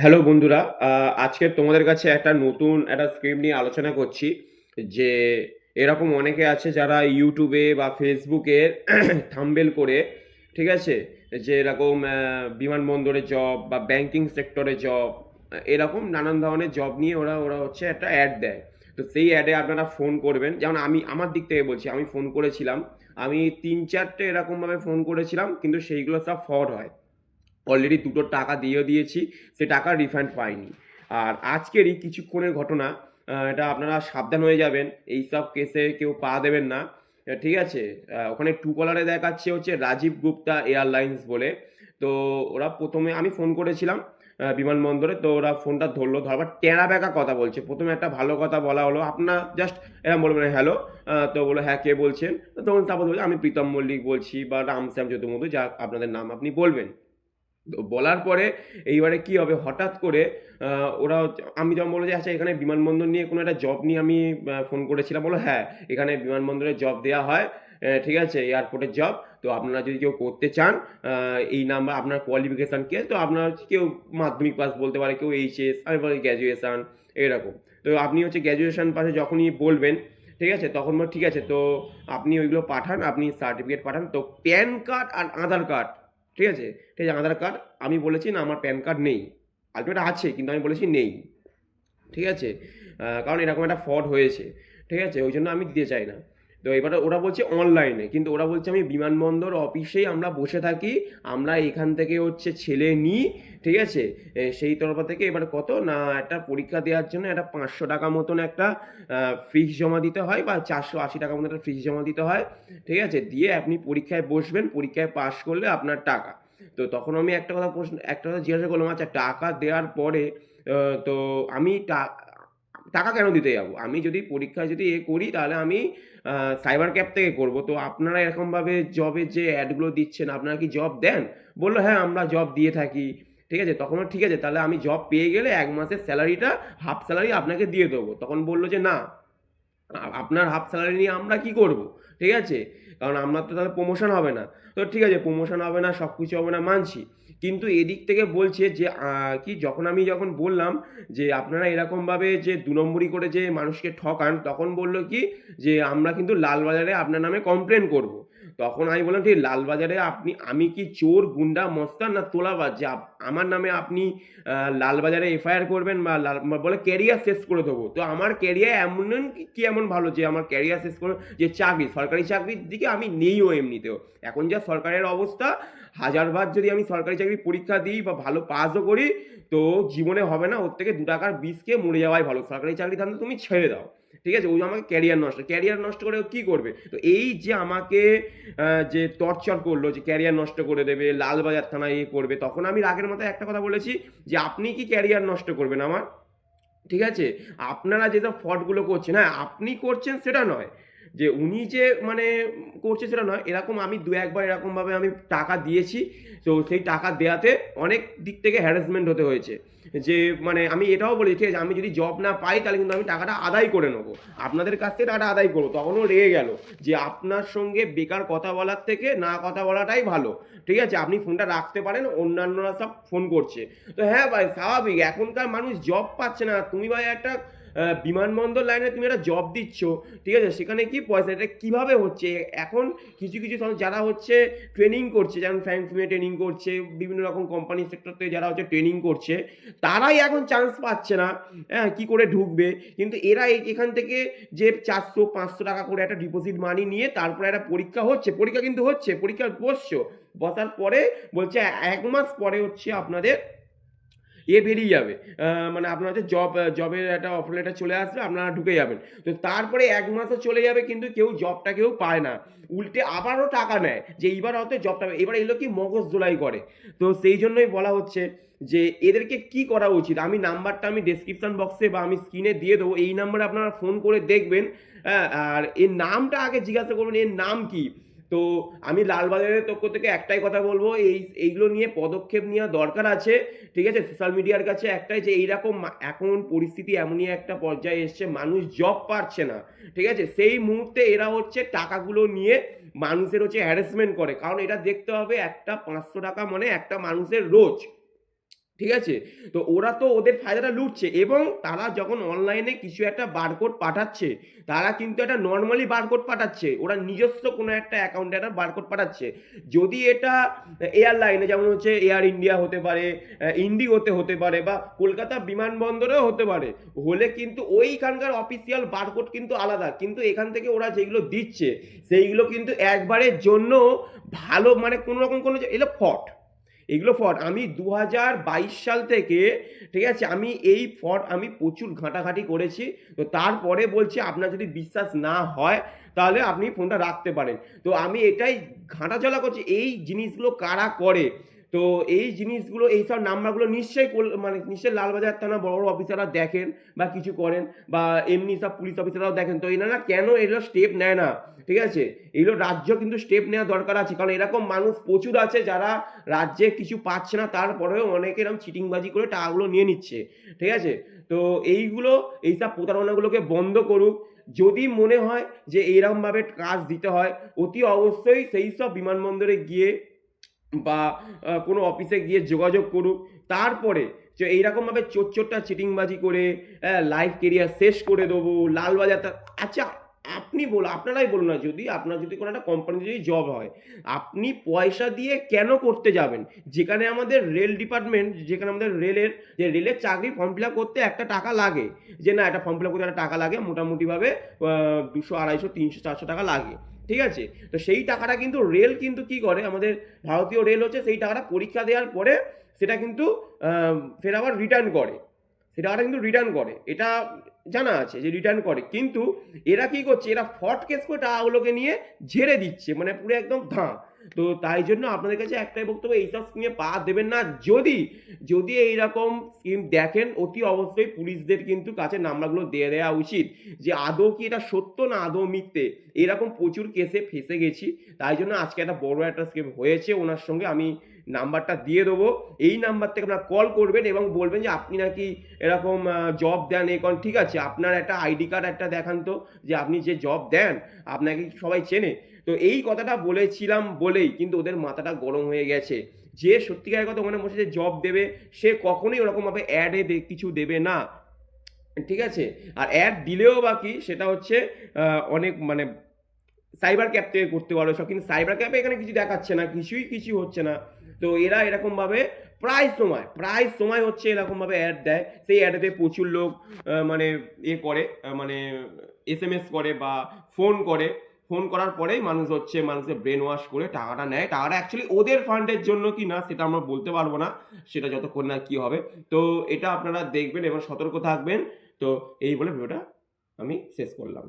Hello বন্ধুরা। আজকে তোমাদের কাছে একটা নতুন একটা স্ক্রিপ্ট নিয়ে আলোচনা করছি যে এরকম অনেকে আছে যারা ইউটিউবে বা ফেসবুকে থাম্বেল করে, ঠিক আছে? যে এরকম বিমানবন্দরে জব বা ব্যাংকিং সেক্টরে জব এরকম নানান ধরনের জব নিয়ে ওরা ওরা হচ্ছে একটা অ্যাড দেয়। তো সেই অ্যাডে আপনারা ফোন করবেন। যেমন আমি, আমার দিক থেকে বলছি, আমি ফোন করেছিলাম। আমি তিন চারটে এরকমভাবে ফোন করেছিলাম, কিন্তু সেইগুলো সব ফ্রড হয়। অলরেডি দুটো টাকা দিয়েও দিয়েছি, সে টাকা রিফান্ড পাইনি। আর আজকেরই কিছুক্ষণের ঘটনা এটা আপনারা সাবধান হয়ে যাবেন, এই সব কেসে কেউ পা দেবেন না। ঠিক আছে? ওখানে টু কলারে দেখাচ্ছে হচ্ছে রাজীব গুপ্তা এয়ারলাইন্স বলে। তো ওরা প্রথমে, আমি ফোন করেছিলাম বিমানবন্দরে তো ওরা ফোনটা ধরলো ধরবার টেরা বেকা কথা বলছে। প্রথমে একটা ভালো কথা বলা হলো, আপনার জাস্ট এরকম বলবেন হ্যালো তো বলো হ্যাঁ কে বলছেন? তখন তারপর বলছে, আমি প্রীতম মল্লিক বলছি বা রামশ্যাম জ্যোতিমধু যা আপনাদের নাম আপনি বলবেন। বলার পরে এইবারে কি হবে? হঠাৎ করে ওরা আমি যেমন বলল যে আচ্ছা এখানে বিমানবন্দর নিয়ে কোনো একটা জব নিয়ে আমি ফোন করেছিলাম। বলো হ্যাঁ এখানে বিমানবন্দরে জব দেওয়া হয় ঠিক আছে এয়ারপোর্টের জব তো আপনারা যদি কেউ করতে চান এই নাম্বার আপনার কোয়ালিফিকেশান কে তো আপনার কেউ মাধ্যমিক পাস বলতে পারে কেউ এইচএস আমি বলি গ্র্যাজুয়েশান এরকম। তো আপনি হচ্ছে গ্র্যাজুয়েশান পাশে যখনই বলবেন ঠিক আছে তখন বলো, ঠিক আছে তো আপনি ওইগুলো পাঠান আপনি সার্টিফিকেট পাঠান। তো প্যান কার্ড আর আধার কার্ড ঠিক আছে? ঠিক আছে, আধার কার্ড আমি বলেছি না, আমার প্যান কার্ড নেই। আলটিমেট আছে, কিন্তু আমি বলেছি নেই। ঠিক আছে? কারণ এরকম একটা ফ্রড হয়েছে। ঠিক আছে? ওই জন্য আমি দিতে চাই না। তো এবার ওরা বলছে অনলাইনে কিন্তু ওরা বলছে, আমি বিমানবন্দর অফিসেই আমরা বসে থাকি, আমরা এখান থেকে হচ্ছে ছেলে নিই, ঠিক আছে? সেই তরফ থেকে এবার কত? না, একটা পরীক্ষা দেওয়ার জন্য একটা পাঁচশো টাকা মতন একটা ফিস জমা দিতে হয় বা চারশো আশি টাকা মতন একটা ফিস জমা দিতে হয়, ঠিক আছে? দিয়ে আপনি পরীক্ষায় বসবেন, পরীক্ষায় পাশ করলে আপনার টাকা। তো তখন আমি একটা কথা প্রশ্ন, একটা কথা জিজ্ঞাসা করলাম আচ্ছা টাকা দেওয়ার পরে তো আমি টাকা কেন দিতে যাব? আমি যদি পরীক্ষায় যদি এ করি, তাহলে আমি সাইবার ক্যাব থেকে করব। তো আপনারা এরকমভাবে জবের যে অ্যাডগুলো দিচ্ছেন, আপনারা কি জব দেন? বলল হ্যাঁ আমরা জব দিয়ে থাকি। ঠিক আছে? তখন ঠিক আছে, তাহলে আমি জব পেয়ে গেলে এক মাসের স্যালারিটা হাফ স্যালারি আপনাকে দিয়ে দেবো। তখন বলল যে, না, আপনার হাফ স্যালারি নিয়ে আমরা কি করব? ঠিক আছে? কারণ আপনার তো তাহলে প্রমোশন হবে না। তো ঠিক আছে প্রমোশন হবে না সব কিছু হবে না, মানছি। কিন্তু এদিক থেকে বলছে যে কি যখন আমি যখন বললাম যে, আপনারা এরকমভাবে যে দু নম্বরই করে যে মানুষকে ঠকান, তখন বলল কি যে, আমরা কিন্তু লালবাজারে আপনার নামে কমপ্লেন করব। তখন আমি বললাম, ঠিক, লালবাজারে আপনি, আমি কি চোর, গুন্ডা, মস্তান না তোলাবাজ? যে আমার নামে আপনি লালবাজারে এফআইআর করবেন বা লাল বলে ক্যারিয়ার শেষ করে দেবো। তো আমার ক্যারিয়ার এমন কি- এমন ভালো যে আমার ক্যারিয়ার শেষ করে, যে চাকরি, সরকারি চাকরির দিকে আমি নেইও এমনিতেও। এখন যা সরকারের অবস্থা, হাজারবার যদি আমি সরকারি চাকরি পরীক্ষা দিই বা ভালো পাসও করি, তো জীবনে হবে না, ওর থেকে দু টাকার বিষ খেয়ে মরে যাওয়াই ভালো। সরকারি চাকরি ধান্দা তুমি ছেড়ে দাও। ঠিক আছে? ওই আমাকে ক্যারিয়ার নষ্ট ক্যারিয়ার নষ্ট করে ও কী করবে? তো এই যে আমাকে যে টর্চার করল, যে ক্যারিয়ার নষ্ট করে দেবে, লালবাজার থানায় ইয়ে করবে, তখন আমি রাগের মতো একটা কথা বলেছি যে আপনি কি ক্যারিয়ার নষ্ট করবেন আমার? ঠিক আছে? আপনারা যেসব ফ্রডগুলো করছেন হ্যাঁ আপনি করছেন সেটা নয়। যে উনি যে মানে করছে সেটা নয়, এরকম আমি দু একবার এরকমভাবে আমি টাকা দিয়েছি। তো সেই টাকা দেওয়াতে অনেক দিক থেকে হ্যারাসমেন্ট হতে হয়েছে। যে মানে আমি এটাও বলি ঠিক আছে আমি যদি জব না পাই, তাহলে কিন্তু আমি টাকাটা আদায় করে নেব। আপনাদের কাছ থেকে টাকাটা আদায় করব। তখনও রেগে গেল যে আপনার সঙ্গে বেকার কথা বলার থেকে না কথা বলাটাই ভালো। ঠিক আছে, আপনি ফোনটা রাখতে পারেন, অন্যান্যরা সব ফোন করছে। তো হ্যাঁ ভাই, স্বাভাবিক। এখনকার মানুষ জব পাচ্ছে না। তুমি ভাই একটা বিমানবন্দর লাইনে তুমি একটা জব দিচ্ছ, ঠিক আছে? সেখানে কি পয়সা? এটা কীভাবে হচ্ছে? এখন কিছু কিছু যারা হচ্ছে ট্রেনিং করছে, যেমন ফ্যান ফিমে ট্রেনিং করছে, বিভিন্ন রকম কোম্পানি সেক্টর থেকে যারা হচ্ছে ট্রেনিং করছে, তারাই এখন চান্স পাচ্ছে না হ্যাঁ কী করে ঢুকবে? কিন্তু এরা এখান থেকে যে চারশো, পাঁচশো টাকা করে একটা ডিপোজিট মানি নিয়ে তারপরে একটা পরীক্ষা হচ্ছে, পরীক্ষা কিন্তু হচ্ছে, পরীক্ষা বসছো, বসার পরে বলছে এক মাস পরে হচ্ছে আপনাদের এ বেরিয়ে যাবে। মানে আপনার হচ্ছে জব জবের একটা অফার লেটার চলে আসবে আপনারা ঢুকে যাবেন। তো তারপরে এক মাসও চলে যাবে কিন্তু কেউ জবটা কেউ পায় না। উল্টে আবারও টাকা নেয় যে এইবার হয়তো জবটা এবার এগুলো কি মগজ দোলাই করে। তো সেই জন্যই বলা হচ্ছে যে এদেরকে কি করা উচিত? আমি নাম্বারটা আমি ডেসক্রিপশন বক্সে বা আমি স্ক্রিনে দিয়ে দেবো। এই নাম্বারে আপনারা ফোন করে দেখবেন। হ্যাঁ, আর এর নামটা আগে জিজ্ঞাসা করবেন এর নাম কি? তো আমি লালবাজারের পক্ষ থেকে একটাই কথা বলব, এই, এইগুলো নিয়ে পদক্ষেপ নেওয়া দরকার আছে, ঠিক আছে? সোশ্যাল মিডিয়ার কাছে একটাই যে এইরকম এখন পরিস্থিতি এমনই একটা পর্যায়ে এসছে, মানুষ জব পারছে না, ঠিক আছে? সেই মুহূর্তে এরা হচ্ছে টাকাগুলো নিয়ে মানুষের হচ্ছে হ্যারাসমেন্ট করে, কারণ এটা দেখতে হবে একটা পাঁচশো টাকা মানে একটা মানুষের রোজ। ঠিক আছে? তো ওরা তো ওদের ফায়দাটা লুটছে এবং তারা যখন অনলাইনে কিছু একটা বারকোড পাঠাচ্ছে, তারা কিন্তু একটা নর্মালি বারকোড পাঠাচ্ছে। ওরা নিজস্ব কোনো একটা অ্যাকাউন্টে একটা বারকোড পাঠাচ্ছে। যদি এটা এয়ারলাইনে যেমন হচ্ছে এয়ার ইন্ডিয়া হতে পারে ইন্ডিগোতে হতে পারে বা কলকাতা বিমানবন্দরেও হতে পারে, হলে কিন্তু ওইখানকার অফিসিয়াল বারকোড কিন্তু আলাদা। কিন্তু এখান থেকে ওরা যেগুলো দিচ্ছে, সেইগুলো কিন্তু একবারের জন্য ভালো মানে কোনো রকম কোনো এগুলো ফট এগুলো ফট আমি দু হাজার বাইশ সাল থেকে, ঠিক আছে, আমি এই ফট আমি প্রচুর ঘাঁটাঘাঁটি করেছি। তো তারপরে বলছি, আপনার যদি বিশ্বাস না হয়, তাহলে আপনি ফোনটা রাখতে পারেন। তো আমি এটাই ঘাঁটাচলা করছি, এই জিনিসগুলো কারা করে? তো এই জিনিসগুলো এইসব নাম্বারগুলো নিশ্চয়ই মানে নিশ্চয়ই লালবাজার থানা বড় বড় অফিসাররা দেখেন বা কিছু করেন বা এমনি সব পুলিশ অফিসাররাও দেখেন। তো এনারা কেন এগুলো স্টেপ নেয় না? ঠিক আছে? এগুলো রাজ্য কিন্তু স্টেপ নেওয়া দরকার আছে। কারণ এরকম মানুষ প্রচুর আছে যারা রাজ্যে কিছু পাচ্ছে না, তারপরেও অনেকে এরকম চিটিংবাজি করে টাকাগুলো নিয়ে নিচ্ছে। ঠিক আছে? তো এইগুলো এইসব প্রতারণাগুলোকে বন্ধ করুক। যদি মনে হয় যে এইরকমভাবে কাজ দিতে হয়, অতি অবশ্যই সেই সব বিমানবন্দরে গিয়ে বা কোনো অফিসে গিয়ে যোগাযোগ করুক। তারপরে যে এইরকমভাবে চোর চোরটা চিটিংবাজি করে লাইফ কেরিয়ার শেষ করে দেবো, লালবাজারটা আচ্ছা আপনি বলো আপনারাই বলুন না, যদি আপনার যদি কোনো একটা কোম্পানিতে যদি জব হয়, আপনি পয়সা দিয়ে কেন করতে যাবেন? যেখানে আমাদের রেল ডিপার্টমেন্ট যেখানে আমাদের রেলের যে রেলের চাকরি ফর্ম ফিল করতে একটা টাকা লাগে। যে না, একটা ফর্ম ফিল করতে একটা টাকা লাগে, মোটামুটিভাবে দুশো, আড়াইশো, তিনশো, চারশো টাকা লাগে। ঠিক আছে? তো সেই টাকাটা কিন্তু রেল কিন্তু কি করে? আমাদের ভারতীয় রেল হচ্ছে সেই টাকাটা পরীক্ষা দেওয়ার পরে সেটা কিন্তু ফের আবার রিটার্ন করে। টাকাটা কিন্তু রিটার্ন করে। এটা জানা আছে যে রিটার্ন করে। কিন্তু এরা কি করছে? এরা ফট কেস করে টাকাগুলোকে নিয়ে ঝেড়ে দিচ্ছে। মানে পুরো একদম ধাঁ। তো তাই জন্য আপনাদের কাছে একটাই বক্তব্য এইসব স্কিমে পা দেবেন না। যদি যদি এইরকম স্কিম দেখেন, অতি অবশ্যই পুলিশদের কিন্তু কাছে নাম্বারগুলো দিয়ে দেওয়া উচিত। যে আদৌ কি এটা সত্য না আদৌ মিথ্যে? এরকম প্রচুর কেসে ফেসে গেছি। তাই জন্য আজকে একটা বড় একটা স্কিম হয়েছে। ওনার সঙ্গে আমি নাম্বারটা দিয়ে দেবো। এই নাম্বার থেকে আপনারা কল করবেন এবং বলবেন যে, আপনি নাকি এরকম জব দেন করেন ঠিক আছে, আপনার একটা আইডি কার্ড একটা দেখান তো, যে আপনি যে জব দেন, আপনাকে সবাই চেনে। তো এই কথাটা বলেছিলাম বলেই কিন্তু ওদের মাথাটা গরম হয়ে গেছে। যে সত্যিকারের কথা মনে বসে যে জব দেবে, সে কখনোই ওরকমভাবে অ্যাডে কিছু দেবে না। ঠিক আছে? আর অ্যাড দিলেও বাকি, সেটা হচ্ছে অনেক মানে সাইবার ক্যাপ থেকে করতে পারো সব। কিন্তু সাইবার ক্যাপে এখানে কিছু দেখাচ্ছে না, কিছুই কিছু হচ্ছে না। তো এরা এরকমভাবে প্রায় সময় প্রায় সময় হচ্ছে এরকমভাবে অ্যাড দেয়। সেই অ্যাডেতে প্রচুর লোক মানে এ করে মানে এস এম এস করে বা ফোন করে। ফোন করার পরেই মানুষ হচ্ছে, মানুষের ব্রেন ওয়াশ করে টাকাটা নেয়। টাকাটা অ্যাকচুয়ালি ওদের ফান্ডের জন্য কি না, সেটা আমরা বলতে পারব না। সেটা যতক্ষণ না কি হবে। তো এটা আপনারা দেখবেন এবং সতর্ক থাকবেন। তো এই বলে ভিডিওটা আমি শেষ করলাম।